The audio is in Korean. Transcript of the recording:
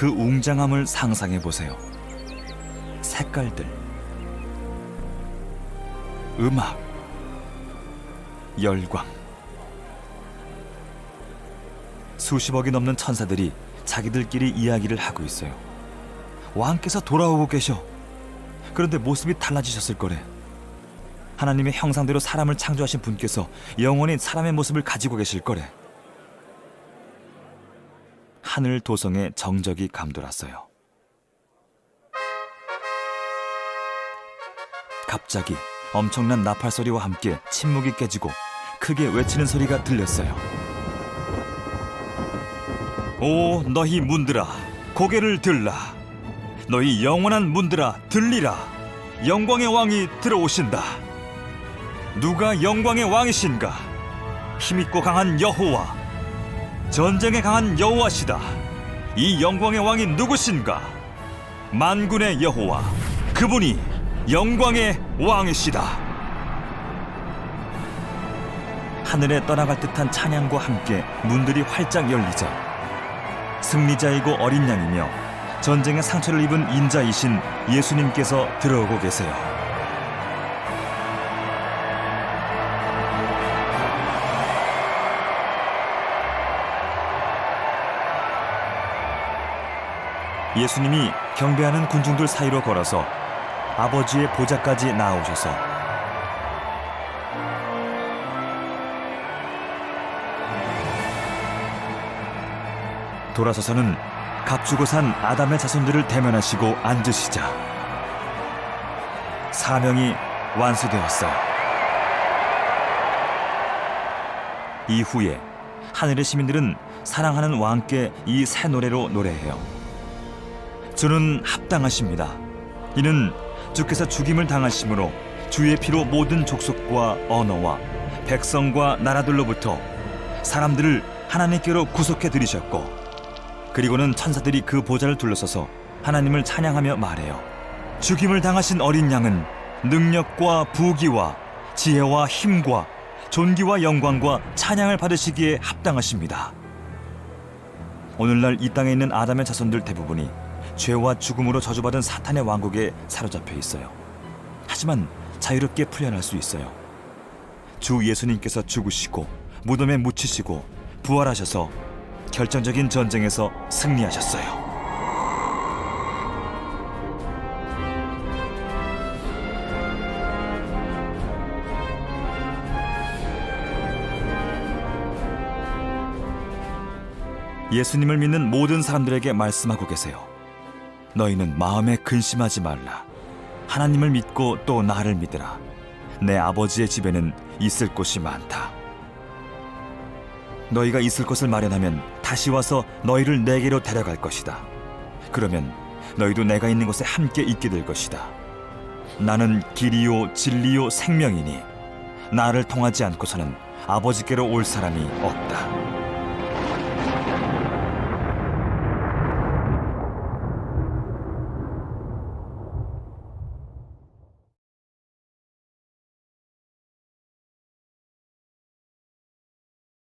그 웅장함을 상상해 보세요. 색깔들, 음악, 열광. 수십억이 넘는 천사들이 자기들끼리 이야기를 하고 있어요. 왕께서 돌아오고 계셔. 그런데 모습이 달라지셨을 거래. 하나님의 형상대로 사람을 창조하신 분께서 영원히 사람의 모습을 가지고 계실 거래. 하늘 도성에 정적이 감돌았어요. 갑자기 엄청난 나팔 소리와 함께 침묵이 깨지고 크게 외치는 소리가 들렸어요. 오 너희 문들아 고개를 들라 너희 영원한 문들아 들리라 영광의 왕이 들어오신다 누가 영광의 왕이신가 힘있고 강한 여호와 전쟁에 강한 여호와시다. 이 영광의 왕이 누구신가? 만군의 여호와 그분이 영광의 왕이시다. 하늘에 떠나갈 듯한 찬양과 함께 문들이 활짝 열리자 승리자이고 어린 양이며 전쟁의 상처를 입은 인자이신 예수님께서 들어오고 계세요. 예수님이 경배하는 군중들 사이로 걸어서 아버지의 보좌까지 나아오셔서 돌아서서는 값주고 산 아담의 자손들을 대면하시고 앉으시자 사명이 완수되었어요. 이후에 하늘의 시민들은 사랑하는 왕께 이 새 노래로 노래해요. 주는 합당하십니다. 이는 주께서 죽임을 당하심으로 주의 피로 모든 족속과 언어와 백성과 나라들로부터 사람들을 하나님께로 구속해 들이셨고 그리고는 천사들이 그 보좌를 둘러서서 하나님을 찬양하며 말해요. 죽임을 당하신 어린 양은 능력과 부귀와 지혜와 힘과 존귀와 영광과 찬양을 받으시기에 합당하십니다. 오늘날 이 땅에 있는 아담의 자손들 대부분이 죄와 죽음으로 저주받은 사탄의 왕국에 사로잡혀 있어요. 하지만 자유롭게 풀려날 수 있어요. 주 예수님께서 죽으시고 무덤에 묻히시고 부활하셔서 결정적인 전쟁에서 승리하셨어요. 예수님을 믿는 모든 사람들에게 말씀하고 계세요. 너희는 마음에 근심하지 말라. 하나님을 믿고 또 나를 믿으라. 내 아버지의 집에는 있을 곳이 많다. 너희가 있을 곳을 마련하면 다시 와서 너희를 내게로 데려갈 것이다. 그러면 너희도 내가 있는 곳에 함께 있게 될 것이다. 나는 길이요 진리요 생명이니 나를 통하지 않고서는 아버지께로 올 사람이 없다.